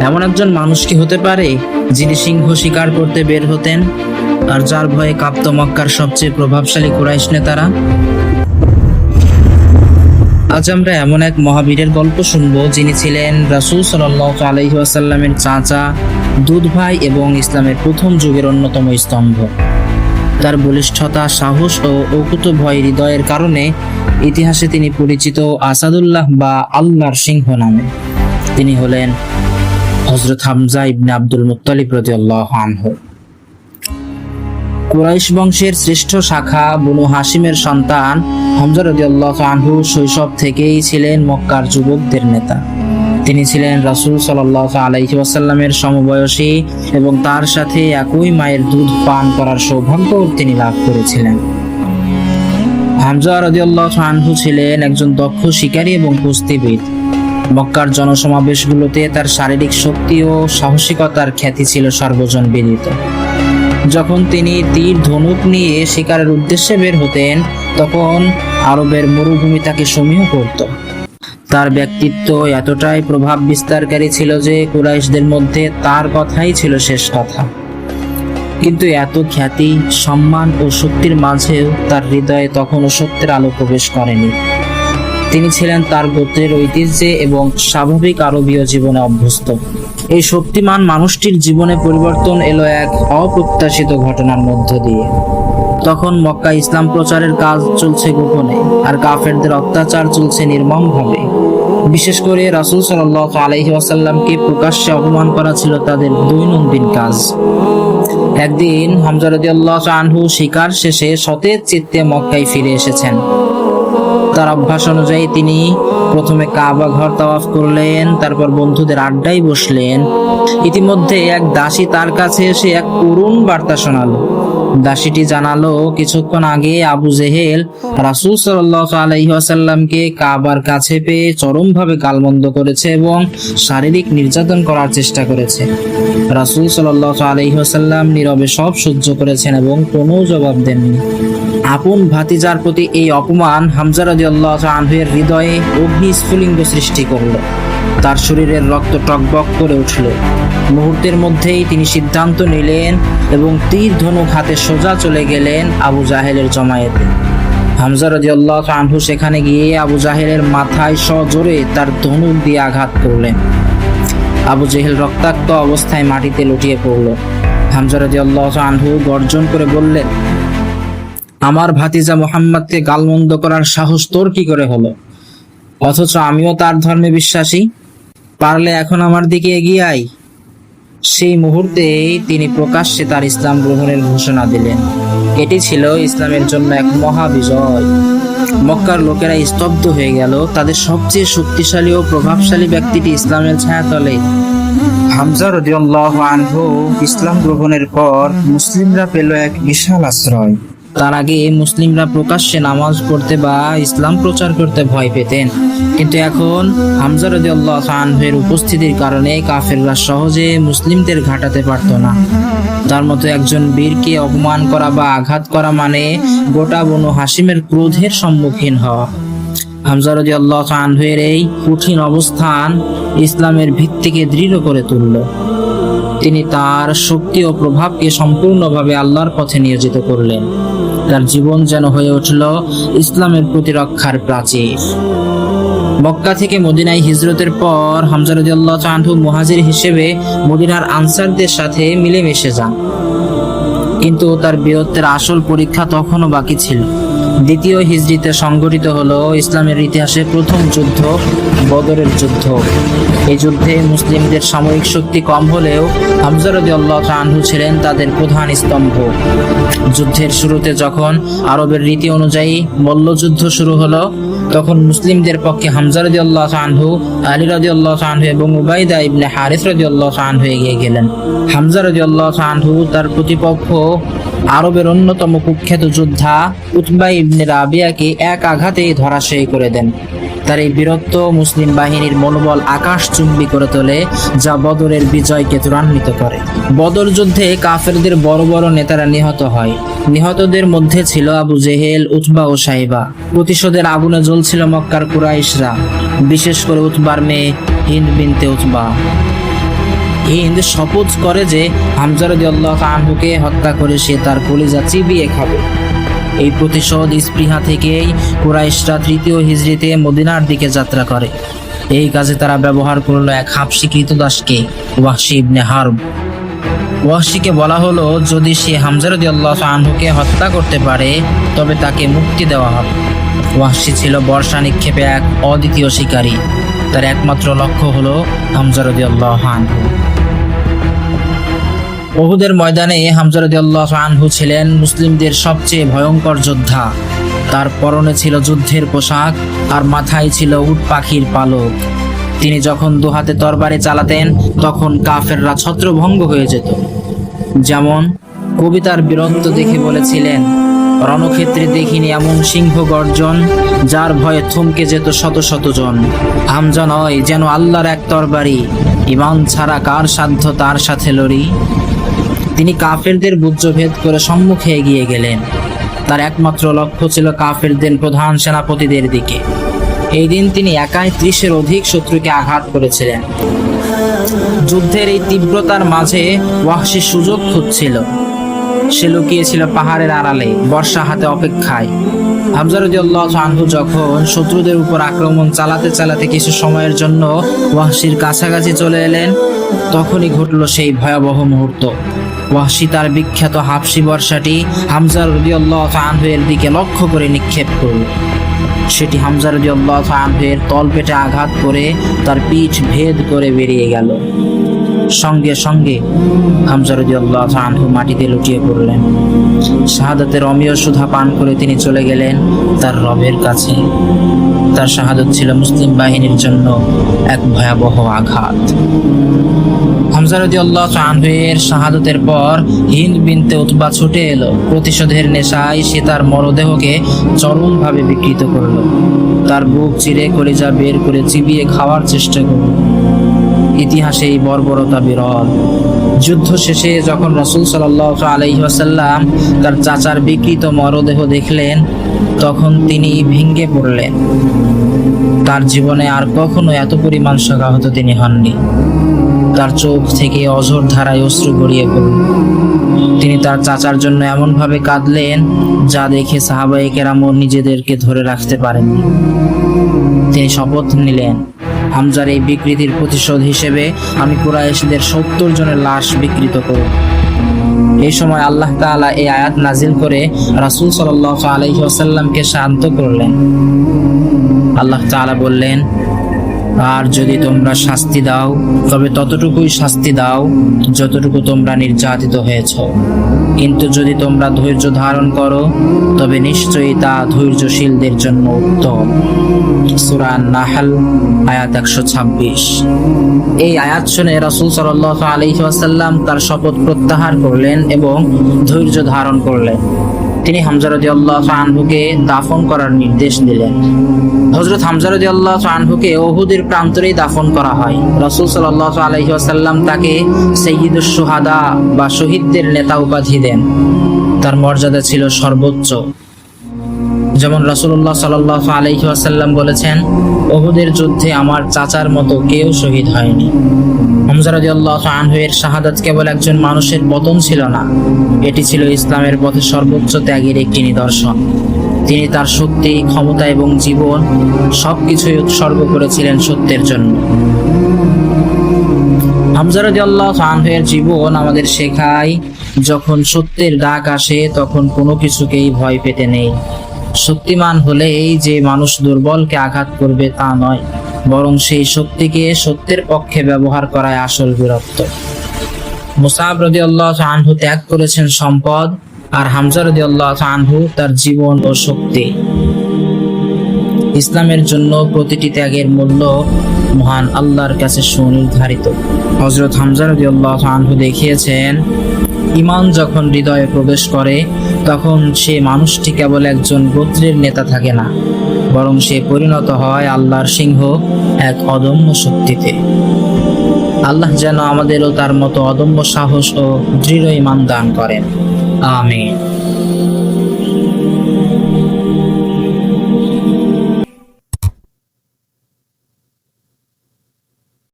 এমন একজন মানুষ কি হতে পারে যিনি সিংহ শিকার করতে বের হতেন আর যার ভয়ে কাঁপত মক্কার সবচেয়ে প্রভাবশালী কুরাইশ নেতারা? আজ আমরা এমন এক মহাবীরের গল্প শুনব যিনি ছিলেন রাসুল সাল্লাল্লাহু আলাইহি ওয়াসাল্লামের চাচা, দুধ ভাই এবং ইসলামের প্রথম যুগের অন্যতম স্তম্ভ। তার বলিষ্ঠতা, সাহস ও অকুত ভয় হৃদয়ের কারণে ইতিহাসে তিনি পরিচিত আসাদুল্লাহ বা আল্লাহর সিংহ নামে। তিনি হলেন হজরত হামজা ইবনে আব্দুল মুত্তালিব রাদিয়াল্লাহু আনহু। কুরাইশ বংশের শ্রেষ্ঠ শাখা বনু হাসিমের সন্তান হামজা রাদিয়াল্লাহু আনহু শৈশব থেকেই ছিলেন মক্কার যুবকদের নেতা। তিনি ছিলেন রাসূল সাল্লাল্লাহু আলাইহি ওয়াসাল্লামের সমবয়সী এবং তার সাথে একই মায়ের দুধ পান করার সৌভাগ্য তিনি লাভ করেছিলেন। হামজা রাদিয়াল্লাহু আনহু ছিলেন একজন দক্ষ শিকারী এবং কুস্তিবিদ মক্কার জনসমাবেশগুলোতে তার শারীরিক শক্তি ও সাহসিকতার খ্যাতি ছিল সর্বজন বিদিত যখন তিনি তীর ধনুক নিয়ে শিকারের উদ্দেশ্যে বের হতেন, তখন আরবের মরুভূমি তাকে সমীহ করত। তার ব্যক্তিত্ব এতটাই প্রভাব বিস্তারকারী ছিল যে কুরাইশদের মধ্যে তার কথাই ছিল শেষ কথা। কিন্তু এত খ্যাতি, সম্মান ও শক্তির মাঝেও তার হৃদয়ে তখনও সত্যের আলো প্রবেশ করেনি। তিনি ছিলেন তার গোত্রের ঐতিহ্যে এবং স্বাভাবিক আরবীয় জীবনে অভ্যস্ত। এই শক্তিমান মানুষটির জীবনে পরিবর্তন এলো এক অপ্রত্যাশিত ঘটনার মধ্য দিয়ে। তখন মক্কা ইসলাম প্রচারের কাজ চলছে গোপনে, আর কাফেরদের অত্যাচার চলছে নির্মমভাবে। বিশেষ করে রাসূল সাল্লাল্লাহু আলাইহি ওয়াসাল্লামকে প্রকাশ্যে অপমান করা ছিল তাদের দৈনন্দিন কাজ। একদিন হামজা রাদিয়াল্লাহু আনহু শিকার শেষে সতেজ চিত্তে মক্কায় ফিরে এসেছেন। তার অভ্যাস অনুযায়ী তিনি প্রথমে কাবা ঘর তাওয়াফ করলেন, তারপর বন্ধুদের আড্ডায় বসলেন। ইতিমধ্যে এক দাসী তার কাছে এসে এক করুণ বার্তা শোনালো। দাসীটি জানালো, কিছুক্ষণ আগে আবু জেহেল রাসূল আলাইহি ওয়াসাল্লামকে কাবার কাছে পেয়ে চরমভাবে গালমন্দ করেছে এবং শারীরিক নির্যাতন করার চেষ্টা করেছে। রাসূল সাল্লাল্লাহু আলাইহি ওয়াসাল্লাম নীরবে সব সহ্য করেছেন এবং কোনো জবাব দেননি। আপন ভাতিজার প্রতি এই অপমান হামজা আনহুর হৃদয়ে অগ্নি স্ফুলিঙ্গ সৃষ্টি করল। তার শরীরের রক্ত টকবক করে উঠল। মুহূর্তের মধ্যেই তিনি সিদ্ধান্ত নিলেন এবং তীর ধনুক হাতে সোজা চলে গেলেন আবু জাহেলের জমায়েতে। হামজা রাদিয়াল্লাহু আনহু সেখানে গিয়ে আবু জাহেলের মাথায় সজোরে তার ধনুক দিয়ে আঘাত করলেন। আবু জেহেল রক্তাক্ত অবস্থায় মাটিতে লুটিয়ে পড়ল। হামজা রাদিয়াল্লাহু আনহু গর্জন করে বললেন আমার ভাতিজা মোহাম্মদকে গালমন্দ করার সাহস তোর কি করে হলো? অথচ আমিও তার ধর্মে বিশ্বাসী। পারলে এখন আমার দিকে এগিয়ে আয়। সেই মুহূর্তেই তিনি প্রকাশ্যে তার ইসলাম গ্রহণের ঘোষণা দিলেন। এটি ছিল ইসলামের জন্য এক মহা বিজয়। মক্কার লোকেরা স্তব্ধ হয়ে গেল। তাদের সবচেয়ে শক্তিশালী ও প্রভাবশালী ব্যক্তিটি ইসলামের ছায়াতলে। হামজা রাদিয়াল্লাহু আনহু ইসলাম গ্রহণের পর মুসলিমরা পেল এক বিশাল আশ্রয়। তার আগে মুসলিমরা প্রকাশ্যে নামাজ পড়তে বা ইসলাম প্রচার করতে ভয় পেতেন। কিন্তু এখন হামজা রাদিয়াল্লাহু আনহুর উপস্থিতির কারণে কাফেররা সহজে মুসলিমদের ঘাটাতে পারত না। তার মতো একজন বীরকে অপমান করা বা আঘাত করা মানে গোটা বনু হাসিমের ক্রোধের সম্মুখীন হওয়া। হামজা রাদিয়াল্লাহু আনহুর এই কঠিন অবস্থান ইসলামের ভিত্তিকে দৃঢ় করে তুলল। তিনি তার শক্তি ও প্রভাবকে সম্পূর্ণভাবে আল্লাহর পথে নিয়োজিত করলেন। তার জীবন যেন হয়ে উঠল ইসলামের প্রতিরক্ষার প্রাচীর। মক্কা থেকে মদিনায় হিজরতের পর হামজা রাদিয়াল্লাহু আনহু মুহাজির হিসেবে মদিনার আনসারদের সাথে মিলেমিশে যান। কিন্তু তার বীরত্বের আসল পরীক্ষা তখনও বাকি ছিল। দ্বিতীয় হিজরিতে সংঘটিত হল ইসলামের ইতিহাসে প্রথম যুদ্ধ বদরের যুদ্ধ। এই যুদ্ধে মুসলিমদের সামরিক শক্তি কম হলেও হামজা রাদিয়াল্লাহু আনহু ছিলেন তাদের প্রধান স্তম্ভ। যুদ্ধের শুরুতে যখন আরবের রীতি অনুযায়ী মল্লযুদ্ধ শুরু হলো, তখন মুসলিমদের পক্ষে হামজা রাদিয়াল্লাহু আনহু, আলী রাদিয়াল্লাহু আনহু এবং উবাইদা ইবনে হারিস রাদিয়াল্লাহু আনহু এগিয়ে গেলেন। হামজা রাদিয়াল্লাহু আনহু তার প্রতিপক্ষ আরবের অন্যতম কুখ্যাত যোদ্ধা উতবা ইবনে রাবিয়াকে এক আঘাতেই ধরাশয়ী করে দেন। তার এই বীরত্ব মুসলিম বাহিনীর মনোবল আকাশ চুম্বি করে তোলে, যা বদরের বিজয়কে ত্বরান্বিত করে। বদর যুদ্ধে কাফেরদের বড় বড় নেতারা নিহত হয়। নিহতদের মধ্যে ছিল আবু জেহেল, উতবা ও সাইবা। প্রতিশোধের আগুনে জ্বলছিল মক্কার কুরাইশরা, বিশেষ করে উতবার মেয়ে হিন্দ বিনতে উতবা। হিন্দ শপথ করে যে হামজা রাদিয়াল্লাহু আনহুকে হত্যা করে সে তার কলিজা চিবিয়ে খাবে। এই প্রতিশোধ স্পৃহা থেকেই কুরাইশরা তৃতীয় হিজরিতে মদিনার দিকে যাত্রা করে। এই কাজে তারা ব্যবহার করল এক হাফসি কৃতদাসকে ওয়াহশি ইবনে হারব। ওয়াহশিকে বলা হলো, যদি সে হামজারদি আল্লাহ আনহুকে হত্যা করতে পারে, তবে তাকে মুক্তি দেওয়া হবে। ওয়াহশি ছিল বর্ষা নিক্ষেপে এক অদ্বিতীয় শিকারী। তার একমাত্র লক্ষ্য হলো হামজারদি আল্লাহ আনহু। ওহুদের ময়দানে হামজারদি আল্লাহ আনহু ছিলেন মুসলিমদের সবচেয়ে ভয়ঙ্কর যোদ্ধা। তার পরনে ছিল যুদ্ধের পোশাক, আর মাথায় ছিল উট পাখির পালক। তিনি যখন দুহাতে তরবারি চালাতেন, তখন কাফেররা ছত্রভঙ্গ হয়ে যেত। যেমন কবিতার বীরত্ব দেখে বলেছিলেন, রণক্ষেত্রে দেখিনি এমন সিংহ গর্জন, যার ভয়ে থমকে যেত শত শত জন। হামজা নয় যেন আল্লাহর এক তরবারি। ইমান ছাড়া কার সাধ্য তার সাথে লড়ি? তিনি কাফেরদের বুজ্জভেদ করে সম্মুখে এগিয়ে গেলেন। তার একমাত্র লক্ষ্য ছিল কাফেরদের প্রধান সেনাপতিদের দিকে। এই দিন তিনি একাই ত্রিশের অধিক শত্রুকে আঘাত করেছিলেন। যুদ্ধের এই তীব্রতার মাঝে ওয়াহশি সুযোগ খুঁজছিল। সে লুকিয়েছিল পাহাড়ের আড়ালে, বর্ষা হাতে অপেক্ষায়। হামজারুদ্দুল্লাহ আনহু যখন শত্রুদের উপর আক্রমণ চালাতে চালাতে কিছু সময়ের জন্য ওয়াহসির কাছাকাছি চলে এলেন, তখনই ঘটল সেই ভয়াবহ মুহূর্ত। ওয়াহশি তার বিখ্যাত হাফসি বর্ষাটি হামজার রদিউল্লাহ দিকে লক্ষ্য করে নিক্ষেপ করল। সেটি হামজা রদিউল্লাহ আনহুয়ের তলপেটে আঘাত করে তার পিঠ ভেদ করে বেরিয়ে গেল। সঙ্গে সঙ্গে হামজা রদিউল্লাহ আনহু মাটিতে লুটিয়ে পড়লেন। শাহাদাতের অমীয় সুধা পান করে তিনি চলে গেলেন তার রবের কাছে। তার শাহাদত ছিল মুসলিম বাহিনীর জন্য এক ভয়াবহ আঘাত। হামজা রাদিয়াল্লাহু আনহুয়ের শাহাদতের পর হিন্দ বিনতে উতবা ছুটে এলো। প্রতিশোধের নেশায় সে তার মরদেহকে চরমভাবে বিকৃত করল। তার বুক চিরে কলিজা বের করে চিবিয়ে খাওয়ার চেষ্টা করল। ইতিহাসে এই বর্বরতা বিরল। যুদ্ধ শেষে যখন রসুল সাল্লাহ আলাইহি ওয়াসাল্লাম তার চাচার বিকৃত মরদেহ দেখলেন, তখন তিনি ভেঙ্গে পড়লেন। তার জীবনে আর কখনো এত পরিমাণ শোকাহত তিনি হননি। তার চোখ থেকে অঝোর ধারায় অশ্রু গড়িয়ে পড়ল। তিনি তার চাচার জন্য এমনভাবে কাঁদলেন, যা দেখে সাহাবাই কেরামও নিজেদেরকে ধরে রাখতে পারেননি। তিনি শপথ নিলেন হামজার এই বিকৃতির প্রতিশোধ হিসেবে আমি কুরাইশদের সত্তর জনের লাশ বিকৃত করব। এই সময় আল্লাহ তাআলা এই আয়াত নাজিল করে রাসূল সাল্লাল্লাহু আলাইহি ওয়াসাল্লামকে শান্ত করলেন। আল্লাহ তাআলা বললেন, আর যদি তোমরা শাস্তি দাও, তবে ততটুকুই শাস্তি দাও যতটুকু তোমরা নির্যাতিত হয়েছ। কিন্তু যদি তোমরা ধৈর্য ধারণ করো, তবে নিশ্চয়ই তা ধৈর্যশীলদের জন্য উত্তম। সুরান নাহাল, আয়াত একশো ছাব্বিশ। এই আয়াত শুনে রসুল সাল আলহিহাসাল্লাম তার শপথ প্রত্যাহার করলেন এবং ধৈর্য ধারণ করলেন। তিনি হামজারদি আল্লাহ দাফন করার নির্দেশ দিলেন। হজরত হামজারদি আল্লাহ আনহুকে ওহুদের প্রান্তরেই দাফন করা হয়। রসুল সাল্লাহ আলাইহি ওয়াসাল্লাম তাকে সৈয়দুস সোহাদা বা শহীদদের নেতা উপাধি দেন। তার মর্যাদা ছিল সর্বোচ্চ। যেমন রাসূলুল্লাহ সাল্লাল্লাহু আলাইহি ওয়াসাল্লাম বলেছেন, ওহুদের যুদ্ধে আমার চাচার মতো কেউ শহীদ হয়নি। হামজা রাদিয়াল্লাহু আনহু এর শাহাদাত কেবল একজন মানুষের পতন ছিল না, এটি ছিল ইসলামের পথে সর্বোচ্চ ত্যাগের একটি নিদর্শন। তিনি তার শক্তি, ক্ষমতা এবং জীবন সবকিছুই উৎসর্গ করেছিলেন সত্যের জন্য। হামজা রাদিয়াল্লাহু আনহু এর জীবন আমাদের শেখায়, যখন সত্যের ডাক আসে, তখন কোনো কিছুকেই ভয় পেতে নেই। শক্তিমান হলে এই যে মানুষ দুর্বলকে আঘাত করবে তা নয়, বরং সেই শক্তিকে সত্যের পক্ষে ব্যবহার করায় আসল বীরত্ব। মুসাব রদি আল্লাহ আনহু ত্যাগ করেছেন সম্পদ, আর হামজা রদি আল্লাহ আনহু তার জীবন ও শক্তি। ইসলামের জন্য প্রতিটি ত্যাগের মূল্য মহান আল্লাহর কাছে সুনির্ধারিত। হজরত হামজা রদি আল্লাহ আনহু দেখিয়েছেন ইমান যখন হৃদয়ে প্রবেশ করে, তখন সে মানুষটি কেবল একজন গোত্রের নেতা থাকে না, বরং সে পরিণত হয় আল্লাহর সিংহ এক অদম্য শক্তিতে। আল্লাহ যেন আমাদেরও তার মতো অদম্য সাহস ও দৃঢ় ইমান দান করেন। আমিন।